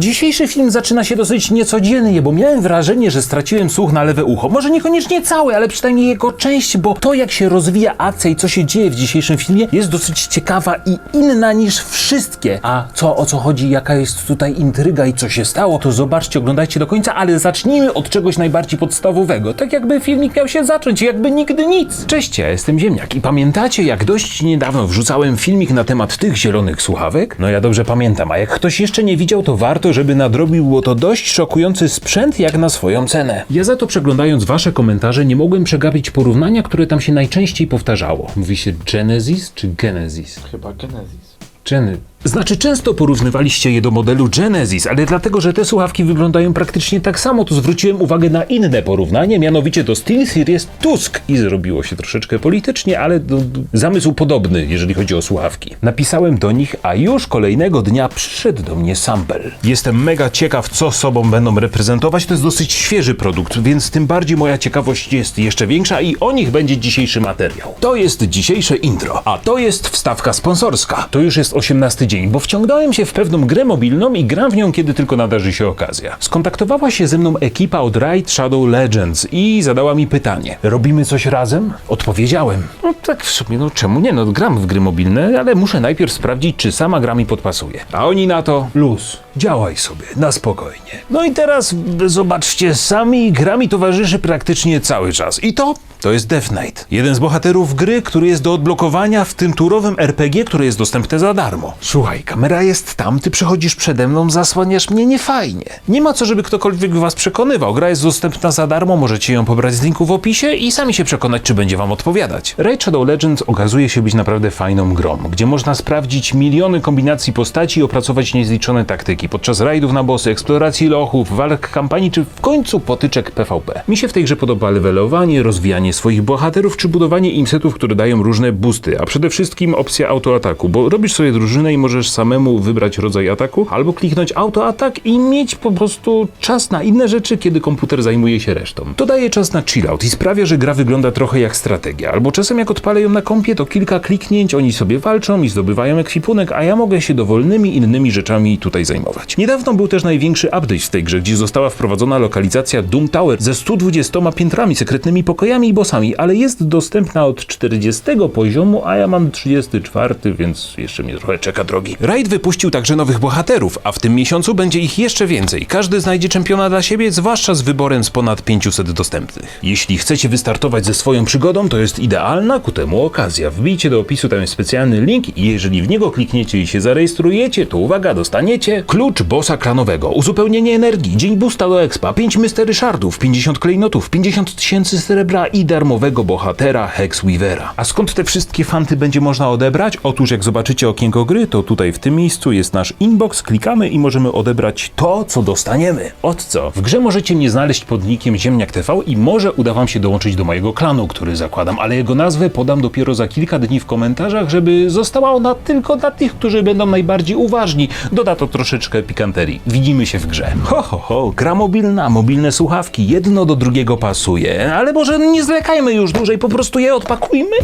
Dzisiejszy film zaczyna się dosyć niecodziennie, bo miałem wrażenie, że straciłem słuch na lewe ucho. Może niekoniecznie cały, ale przynajmniej jego część, bo to jak się rozwija akcja i co się dzieje w dzisiejszym filmie jest dosyć ciekawa i inna niż wszystkie. A co, o co chodzi, jaka jest tutaj intryga i co się stało, to zobaczcie, oglądajcie do końca, ale zacznijmy od czegoś najbardziej podstawowego. Tak jakby filmik miał się zacząć, jakby nigdy nic. Cześć, ja jestem Ziemniak i pamiętacie, jak dość niedawno wrzucałem filmik na temat tych zielonych słuchawek? No ja dobrze pamiętam, a jak ktoś jeszcze nie widział, to warto, żeby nadrobił, bo to dość szokujący sprzęt jak na swoją cenę. Ja za to przeglądając wasze komentarze nie mogłem przegapić porównania, które tam się najczęściej powtarzało. Mówi się Genesis czy Genesis? Chyba Genesis. Geny. Znaczy, często porównywaliście je do modelu Genesis, ale dlatego, że te słuchawki wyglądają praktycznie tak samo, to zwróciłem uwagę na inne porównanie, mianowicie do SteelSeries Tusk i zrobiło się troszeczkę politycznie, ale do, do, zamysł podobny, jeżeli chodzi o słuchawki. Napisałem do nich, a już kolejnego dnia przyszedł do mnie sample. Jestem mega ciekaw, co sobą będą reprezentować, to jest dosyć świeży produkt, więc tym bardziej moja ciekawość jest jeszcze większa i o nich będzie dzisiejszy materiał. To jest dzisiejsze intro, a to jest wstawka sponsorska. To już jest 18 bo wciągnąłem się w pewną grę mobilną i gram w nią, kiedy tylko nadarzy się okazja. Skontaktowała się ze mną ekipa od Raid Shadow Legends i zadała mi pytanie. Robimy coś razem? Odpowiedziałem. No tak w sumie, no czemu nie? No gram w gry mobilne, ale muszę najpierw sprawdzić, czy sama gra mi podpasuje. A oni na to, luz, działaj sobie, na spokojnie. No i teraz zobaczcie sami, gra mi towarzyszy praktycznie cały czas. I to to jest Death Knight. Jeden z bohaterów gry, który jest do odblokowania w tym turowym RPG, które jest dostępne za darmo. Słuchaj, kamera jest tam, ty przechodzisz przede mną, zasłaniasz mnie niefajnie. Nie ma co, żeby ktokolwiek was przekonywał. Gra jest dostępna za darmo, możecie ją pobrać z linku w opisie i sami się przekonać, czy będzie wam odpowiadać. Raid Shadow Legends okazuje się być naprawdę fajną grą, gdzie można sprawdzić miliony kombinacji postaci i opracować niezliczone taktyki podczas rajdów na bossy, eksploracji lochów, walk kampanii, czy w końcu potyczek PvP. Mi się w tej grze podoba levelowanie, rozwijanie swoich bohaterów, czy budowanie imsetów, które dają różne boosty, a przede wszystkim opcja autoataku, bo robisz sobie drużynę i możesz samemu wybrać rodzaj ataku, albo kliknąć autoatak i mieć po prostu czas na inne rzeczy, kiedy komputer zajmuje się resztą. To daje czas na chillout i sprawia, że gra wygląda trochę jak strategia, albo czasem jak odpalę ją na kompie, to kilka kliknięć, oni sobie walczą i zdobywają ekwipunek, a ja mogę się dowolnymi innymi rzeczami tutaj zajmować. Niedawno był też największy update w tej grze, gdzie została wprowadzona lokalizacja Doom Tower ze 120 piętrami, sekretnymi pokojami i bossami, ale jest dostępna od 40 poziomu, a ja mam 34, więc jeszcze mnie trochę czeka drogi. Raid wypuścił także nowych bohaterów, a w tym miesiącu będzie ich jeszcze więcej. Każdy znajdzie czempiona dla siebie, zwłaszcza z wyborem z ponad 500 dostępnych. Jeśli chcecie wystartować ze swoją przygodą, to jest idealna ku temu okazja. Wbijcie do opisu, tam jest specjalny link i jeżeli w niego klikniecie i się zarejestrujecie, to uwaga, dostaniecie klucz bossa klanowego, uzupełnienie energii, dzień boosta do expa, 5 mystery shardów, 50 klejnotów, 50 tysięcy srebra i darmowego bohatera Hex Weavera. A skąd te wszystkie fanty będzie można odebrać? Otóż jak zobaczycie okienko gry, to tutaj w tym miejscu jest nasz inbox, klikamy i możemy odebrać to, co dostaniemy. Od co? W grze możecie mnie znaleźć pod nickiem Ziemniak TV i może uda wam się dołączyć do mojego klanu, który zakładam, ale jego nazwę podam dopiero za kilka dni w komentarzach, żeby została ona tylko dla tych, którzy będą najbardziej uważni. Doda to troszeczkę pikanterii. Widzimy się w grze. Ho, ho, ho, gra mobilna, mobilne słuchawki, jedno do drugiego pasuje, ale może nie zlekajmy już dłużej, po prostu je odpakujmy?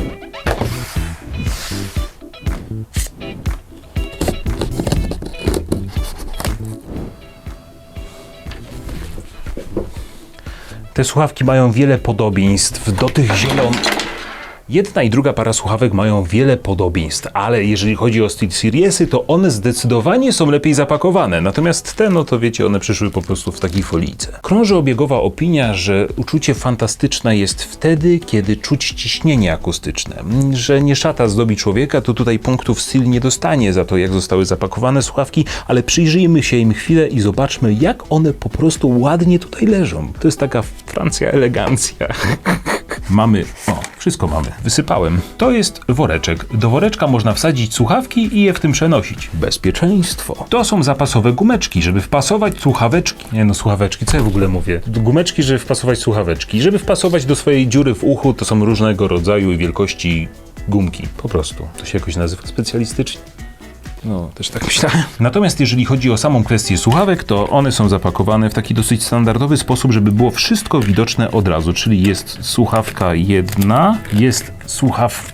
Te słuchawki mają wiele podobieństw do tych zielonych. Jedna i druga para słuchawek mają wiele podobieństw, ale jeżeli chodzi o SteelSeriesy, to one zdecydowanie są lepiej zapakowane. Natomiast te, no to wiecie, one przyszły po prostu w takiej folijce. Krąży obiegowa opinia, że uczucie fantastyczne jest wtedy, kiedy czuć ciśnienie akustyczne. Że nie szata zdobi człowieka, to tutaj punktów styl nie dostanie za to, jak zostały zapakowane słuchawki, ale przyjrzyjmy się im chwilę i zobaczmy, jak one po prostu ładnie tutaj leżą. To jest taka Francja elegancja. Mamy, o, wszystko mamy, wysypałem. To jest woreczek. Do woreczka można wsadzić słuchawki i je w tym przenosić. Bezpieczeństwo. To są zapasowe gumeczki, żeby wpasować słuchaweczki. Nie no, słuchaweczki, co ja w ogóle mówię? Gumeczki, żeby wpasować słuchaweczki. Żeby wpasować do swojej dziury w uchu, to są różnego rodzaju i wielkości gumki. Po prostu. To się jakoś nazywa specjalistycznie. No, też tak myślałem. Natomiast jeżeli chodzi o samą kwestię słuchawek, to one są zapakowane w taki dosyć standardowy sposób, żeby było wszystko widoczne od razu. Czyli jest słuchawka jedna, jest słuchaw...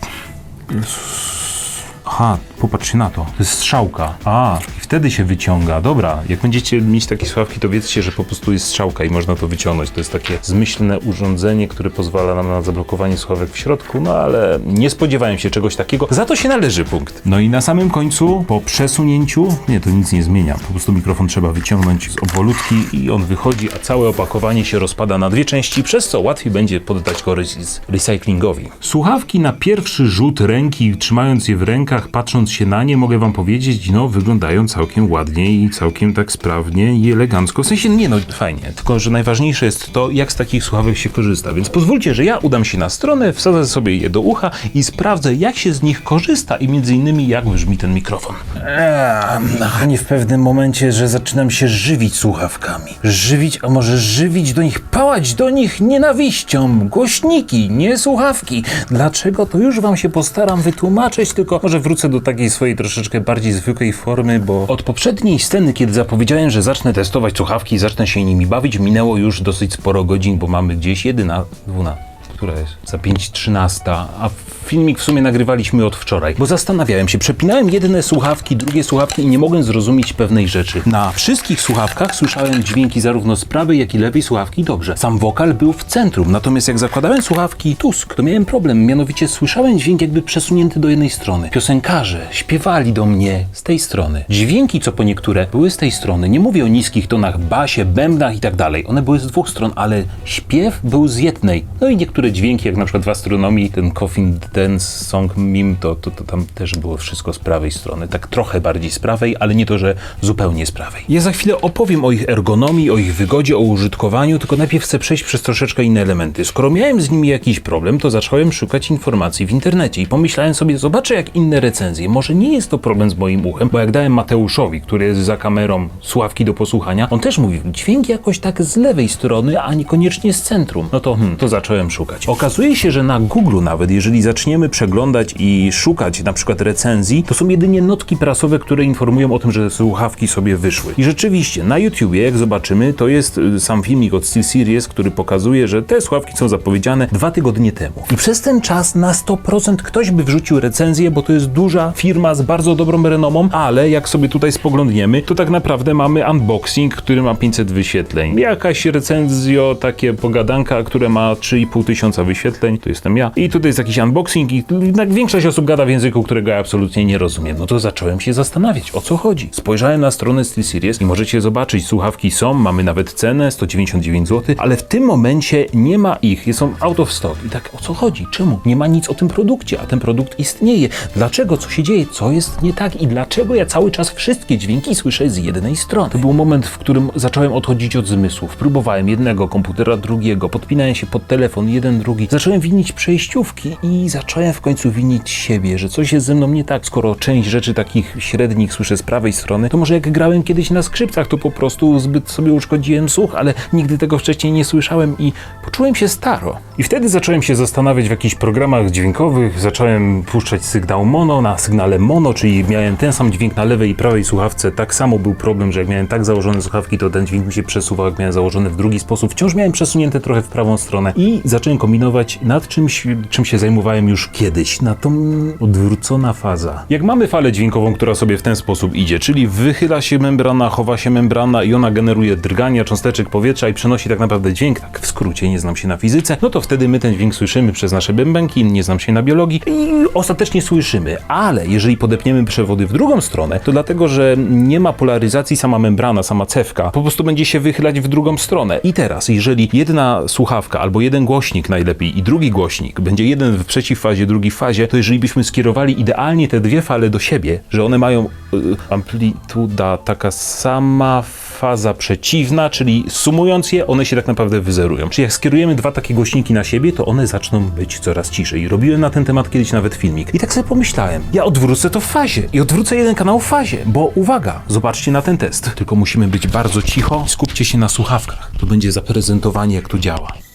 Aha, popatrzcie na to. To jest strzałka. A, i wtedy się wyciąga. Dobra, jak będziecie mieć takie słuchawki, to wiedzcie, że po prostu jest strzałka i można to wyciągnąć. To jest takie zmyślne urządzenie, które pozwala nam na zablokowanie słuchawek w środku, no ale nie spodziewałem się czegoś takiego. Za to się należy punkt. No i na samym końcu, po przesunięciu, nie, to nic nie zmienia. Po prostu mikrofon trzeba wyciągnąć z obwolutki i on wychodzi, a całe opakowanie się rozpada na dwie części, przez co łatwiej będzie poddać go rec- recyklingowi. Słuchawki na pierwszy rzut ręki, trzymając je w rękach, patrząc się na nie, mogę wam powiedzieć, no wyglądają całkiem ładnie i całkiem tak sprawnie i elegancko. W sensie, nie no, fajnie, tylko że najważniejsze jest to, jak z takich słuchawek się korzysta. Więc pozwólcie, że ja udam się na stronę, wsadzę sobie je do ucha i sprawdzę, jak się z nich korzysta i między innymi, jak brzmi ten mikrofon. Eee, nie w pewnym momencie, że zaczynam się żywić słuchawkami. Żywić, a może żywić do nich, pałać do nich nienawiścią. Głośniki, nie słuchawki. Dlaczego? To już wam się postaram wytłumaczyć, tylko może wrócę do takiej swojej troszeczkę bardziej zwykłej formy, bo od poprzedniej sceny, kiedy zapowiedziałem, że zacznę testować słuchawki i zacznę się nimi bawić, minęło już dosyć sporo godzin, bo mamy gdzieś 11, 12 która jest? Za 5.13, a filmik w sumie nagrywaliśmy od wczoraj, bo zastanawiałem się, przepinałem jedne słuchawki, drugie słuchawki i nie mogłem zrozumieć pewnej rzeczy. Na wszystkich słuchawkach słyszałem dźwięki zarówno z prawej, jak i lewej słuchawki dobrze. Sam wokal był w centrum, natomiast jak zakładałem słuchawki Tusk, to miałem problem, mianowicie słyszałem dźwięk jakby przesunięty do jednej strony. Piosenkarze śpiewali do mnie z tej strony. Dźwięki, co po niektóre, były z tej strony. Nie mówię o niskich tonach, basie, bębnach i tak dalej. One były z dwóch stron, ale śpiew był z jednej. No i niektóre dźwięki, jak na przykład w astronomii, ten Coffin Dance Song Meme, to, to, to tam też było wszystko z prawej strony. Tak trochę bardziej z prawej, ale nie to, że zupełnie z prawej. Ja za chwilę opowiem o ich ergonomii, o ich wygodzie, o użytkowaniu, tylko najpierw chcę przejść przez troszeczkę inne elementy. Skoro miałem z nimi jakiś problem, to zacząłem szukać informacji w internecie i pomyślałem sobie, zobaczę jak inne recenzje. Może nie jest to problem z moim uchem, bo jak dałem Mateuszowi, który jest za kamerą słuchawki do posłuchania, on też mówił, dźwięk jakoś tak z lewej strony, a niekoniecznie z centrum. No to, hmm, to zacząłem szukać. Okazuje się, że na Google nawet, jeżeli zaczniemy przeglądać i szukać na przykład recenzji, to są jedynie notki prasowe, które informują o tym, że słuchawki sobie wyszły. I rzeczywiście, na YouTubie, jak zobaczymy, to jest y, sam filmik od SteelSeries, który pokazuje, że te słuchawki są zapowiedziane dwa tygodnie temu. I przez ten czas na 100% ktoś by wrzucił recenzję, bo to jest duża firma z bardzo dobrą renomą, ale jak sobie tutaj spoglądniemy, to tak naprawdę mamy unboxing, który ma 500 wyświetleń. Jakaś recenzjo, takie pogadanka, które ma 3,5 tysiąca wyświetleń, to jestem ja. I tutaj jest jakiś unboxing i większość osób gada w języku, którego ja absolutnie nie rozumiem. No to zacząłem się zastanawiać, o co chodzi. Spojrzałem na stronę SteelSeries i możecie zobaczyć, słuchawki są, mamy nawet cenę 199 zł, ale w tym momencie nie ma ich, są out of stock. I tak o co chodzi? Czemu? Nie ma nic o tym produkcie, a ten produkt istnieje. Dlaczego? Co się dzieje? Co jest nie tak? I dlaczego ja cały czas wszystkie dźwięki słyszę z jednej strony? To był moment, w którym zacząłem odchodzić od zmysłów. Próbowałem jednego komputera, drugiego, podpinałem się pod telefon, jeden, drugi. Zacząłem winić przejściówki i zacząłem w końcu winić siebie, że coś jest ze mną nie tak. Skoro część rzeczy takich średnich słyszę z prawej strony, to może jak grałem kiedyś na skrzypcach, to po prostu zbyt sobie uszkodziłem słuch, ale nigdy tego wcześniej nie słyszałem i poczułem się staro. I wtedy zacząłem się zastanawiać w jakichś programach dźwiękowych, zacząłem puszczać sygnał mono na sygnale mono, czyli miałem ten sam dźwięk na lewej i prawej słuchawce. Tak samo był problem, że jak miałem tak założone słuchawki, to ten dźwięk mi się przesuwał, jak miałem założone w drugi sposób. Wciąż miałem przesunięte trochę w prawą stronę i zacząłem kombinować nad czymś, czym się zajmowałem już kiedyś, na tą odwrócona faza. Jak mamy falę dźwiękową, która sobie w ten sposób idzie, czyli wychyla się membrana, chowa się membrana i ona generuje drgania cząsteczek powietrza i przenosi tak naprawdę dźwięk, tak w skrócie, nie znam się na fizyce, no to wtedy my ten dźwięk słyszymy przez nasze bębenki, nie znam się na biologii i ostatecznie słyszymy, ale jeżeli podepniemy przewody w drugą stronę, to dlatego, że nie ma polaryzacji sama membrana, sama cewka, po prostu będzie się wychylać w drugą stronę. I teraz, jeżeli jedna słuchawka albo jeden głośnik najlepiej i drugi głośnik będzie jeden w przeciwfazie, drugi w fazie, to jeżeli byśmy skierowali idealnie te dwie fale do siebie, że one mają y, amplituda taka sama faza przeciwna, czyli sumując je, one się tak naprawdę wyzerują. Czyli jak skierujemy dwa takie głośniki na siebie, to one zaczną być coraz ciszej. Robiłem na ten temat kiedyś nawet filmik. I tak sobie pomyślałem, ja odwrócę to w fazie i odwrócę jeden kanał w fazie, bo uwaga, zobaczcie na ten test. Tylko musimy być bardzo cicho, skupcie się na słuchawkach. To będzie zaprezentowanie, jak to działa.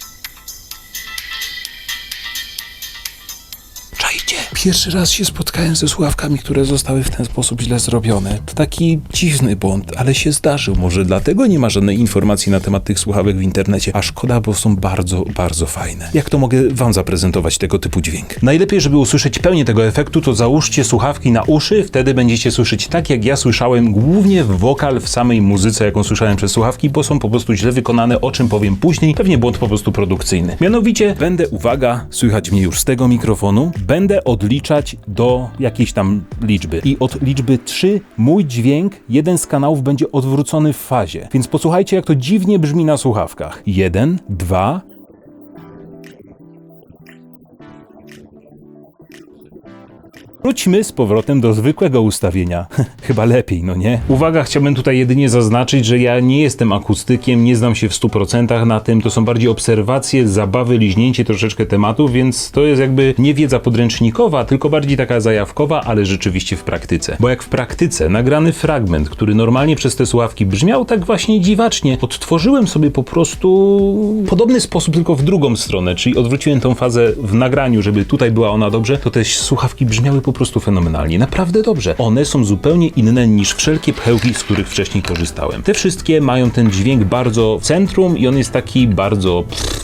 Pierwszy raz się spotkałem ze słuchawkami, które zostały w ten sposób źle zrobione. To taki dziwny błąd, ale się zdarzył. Może dlatego nie ma żadnej informacji na temat tych słuchawek w internecie, a szkoda, bo są bardzo, bardzo fajne. Jak to mogę wam zaprezentować tego typu dźwięk? Najlepiej, żeby usłyszeć pełnię tego efektu, to załóżcie słuchawki na uszy, wtedy będziecie słyszeć tak, jak ja słyszałem głównie w wokal w samej muzyce, jaką słyszałem przez słuchawki, bo są po prostu źle wykonane, o czym powiem później. Pewnie błąd po prostu produkcyjny. Mianowicie będę, uwaga, słychać mnie już z tego mikrofonu, będę odliczać do jakiejś tam liczby. I od liczby 3 mój dźwięk, jeden z kanałów będzie odwrócony w fazie. Więc posłuchajcie, jak to dziwnie brzmi na słuchawkach. 1, 2, Wróćmy z powrotem do zwykłego ustawienia. Chyba lepiej, no nie? Uwaga, chciałbym tutaj jedynie zaznaczyć, że ja nie jestem akustykiem, nie znam się w 100% na tym. To są bardziej obserwacje, zabawy, liźnięcie troszeczkę tematów, więc to jest jakby nie wiedza podręcznikowa, tylko bardziej taka zajawkowa, ale rzeczywiście w praktyce. Bo jak w praktyce nagrany fragment, który normalnie przez te słuchawki brzmiał tak właśnie dziwacznie, odtworzyłem sobie po prostu podobny sposób, tylko w drugą stronę, czyli odwróciłem tą fazę w nagraniu, żeby tutaj była ona dobrze, to te słuchawki brzmiały po prostu fenomenalnie, naprawdę dobrze. One są zupełnie inne niż wszelkie pchełki, z których wcześniej korzystałem. Te wszystkie mają ten dźwięk bardzo w centrum i on jest taki bardzo...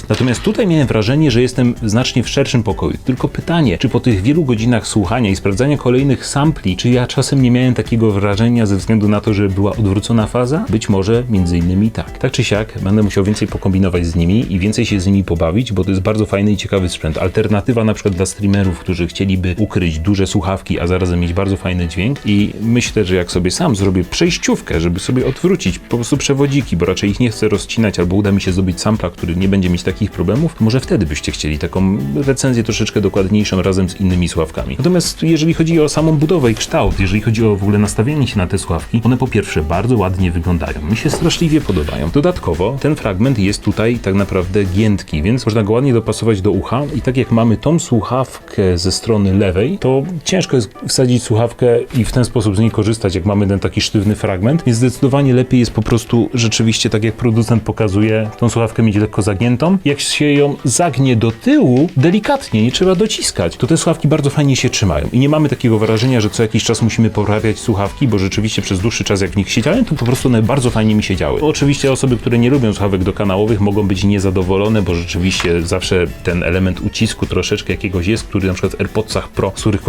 Natomiast tutaj miałem wrażenie, że jestem znacznie w szerszym pokoju. Tylko pytanie, czy po tych wielu godzinach słuchania i sprawdzania kolejnych sampli, czy ja czasem nie miałem takiego wrażenia ze względu na to, że była odwrócona faza? Być może między innymi tak. Tak czy siak, będę musiał więcej pokombinować z nimi i więcej się z nimi pobawić, bo to jest bardzo fajny i ciekawy sprzęt. Alternatywa na przykład dla streamerów, którzy chcieliby ukryć duże słuchawki, a zarazem mieć bardzo fajny dźwięk i myślę, że jak sobie sam zrobię przejściówkę, żeby sobie odwrócić po prostu przewodziki, bo raczej ich nie chcę rozcinać, albo uda mi się zdobyć sampla, który nie będzie mieć takich problemów, może wtedy byście chcieli taką recenzję troszeczkę dokładniejszą razem z innymi słuchawkami. Natomiast jeżeli chodzi o samą budowę i kształt, jeżeli chodzi o w ogóle nastawienie się na te słuchawki, one po pierwsze bardzo ładnie wyglądają, mi się straszliwie podobają. Dodatkowo ten fragment jest tutaj tak naprawdę giętki, więc można go ładnie dopasować do ucha i tak jak mamy tą słuchawkę ze strony lewej, to ciężko jest wsadzić słuchawkę i w ten sposób z niej korzystać, jak mamy ten taki sztywny fragment, więc zdecydowanie lepiej jest po prostu rzeczywiście, tak jak producent pokazuje, tą słuchawkę mieć lekko zagiętą. Jak się ją zagnie do tyłu, delikatnie, nie trzeba dociskać, to te słuchawki bardzo fajnie się trzymają i nie mamy takiego wrażenia, że co jakiś czas musimy poprawiać słuchawki, bo rzeczywiście przez dłuższy czas jak w nich siedziałem, to po prostu one bardzo fajnie mi siedziały. Oczywiście osoby, które nie lubią słuchawek dokanałowych mogą być niezadowolone, bo rzeczywiście zawsze ten element ucisku troszeczkę jakiegoś jest, który na przykład w AirPodsach Pro, z których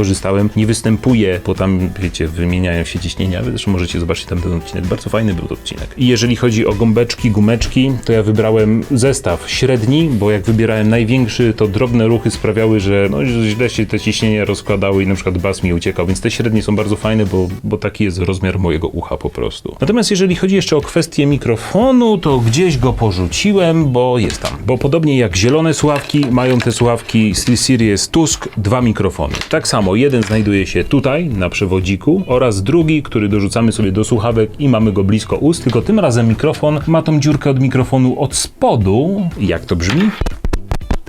nie występuje, bo tam, wiecie, wymieniają się ciśnienia. Wy Zresztą możecie zobaczyć tam ten odcinek. Bardzo fajny był to odcinek. I jeżeli chodzi o gąbeczki, gumeczki, to ja wybrałem zestaw średni, bo jak wybierałem największy, to drobne ruchy sprawiały, że no, źle się te ciśnienia rozkładały i na przykład bas mi uciekał, więc te średnie są bardzo fajne, bo, bo taki jest rozmiar mojego ucha po prostu. Natomiast jeżeli chodzi jeszcze o kwestię mikrofonu, to gdzieś go porzuciłem, bo jest tam. Bo podobnie jak zielone słuchawki, mają te słuchawki SteelSeries Tusk dwa mikrofony. Tak samo jeden znajduje się tutaj na przewodziku oraz drugi, który dorzucamy sobie do słuchawek i mamy go blisko ust, tylko tym razem mikrofon ma tą dziurkę od mikrofonu od spodu. Jak to brzmi?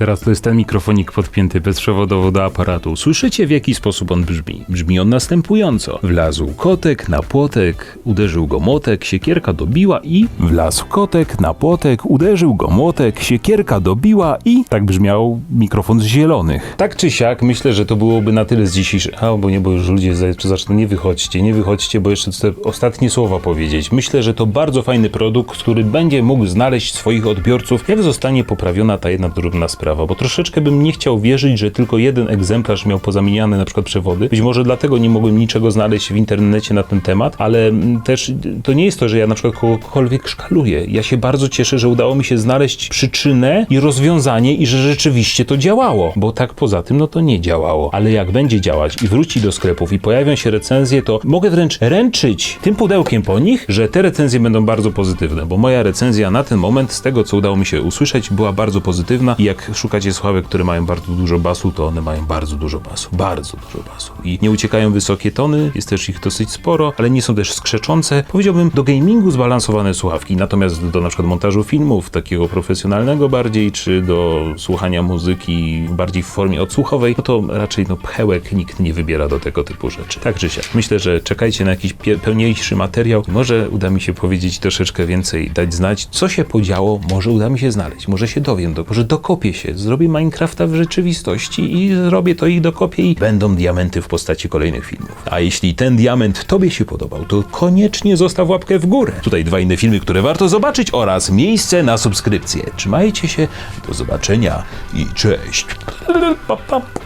Teraz to jest ten mikrofonik podpięty bezprzewodowo do aparatu. Słyszycie w jaki sposób on brzmi? Brzmi on następująco. Wlazł kotek na płotek, uderzył go młotek, siekierka dobiła i... Wlazł kotek na płotek, uderzył go młotek, siekierka dobiła i... Tak brzmiał mikrofon z zielonych. Tak czy siak, myślę, że to byłoby na tyle z dzisiejszych... A, bo nie, bo już ludzie za- zaczną, nie wychodźcie, nie wychodźcie, bo jeszcze chcę ostatnie słowa powiedzieć. Myślę, że to bardzo fajny produkt, który będzie mógł znaleźć swoich odbiorców, jak zostanie poprawiona ta jedna drobna sprawa, bo troszeczkę bym nie chciał wierzyć, że tylko jeden egzemplarz miał pozamieniane na przykład przewody. Być może dlatego nie mogłem niczego znaleźć w internecie na ten temat, ale mm, też to nie jest to, że ja na przykład kogokolwiek szkaluję. Ja się bardzo cieszę, że udało mi się znaleźć przyczynę i rozwiązanie i że rzeczywiście to działało, bo tak poza tym no to nie działało. Ale jak będzie działać i wróci do sklepów i pojawią się recenzje, to mogę wręcz ręczyć tym pudełkiem po nich, że te recenzje będą bardzo pozytywne, bo moja recenzja na ten moment, z tego co udało mi się usłyszeć, była bardzo pozytywna i jak szukacie słuchawek, które mają bardzo dużo basu, to one mają bardzo dużo basu, bardzo dużo basu. I nie uciekają wysokie tony, jest też ich dosyć sporo, ale nie są też skrzeczące. Powiedziałbym do gamingu zbalansowane słuchawki, natomiast do na przykład montażu filmów, takiego profesjonalnego bardziej, czy do słuchania muzyki bardziej w formie odsłuchowej, no to raczej no pchełek nikt nie wybiera do tego typu rzeczy. Tak czy siak. Myślę, że czekajcie na jakiś pełniejszy materiał. Może uda mi się powiedzieć troszeczkę więcej, dać znać, co się podziało, może uda mi się znaleźć, może się dowiem, do, może dokopię się wiecie, zrobię Minecrafta w rzeczywistości i zrobię to i dokopię i będą diamenty w postaci kolejnych filmów. A jeśli ten diament tobie się podobał, to koniecznie zostaw łapkę w górę. Tutaj dwa inne filmy, które warto zobaczyć oraz miejsce na subskrypcję. Trzymajcie się, do zobaczenia i cześć. Pa, pa.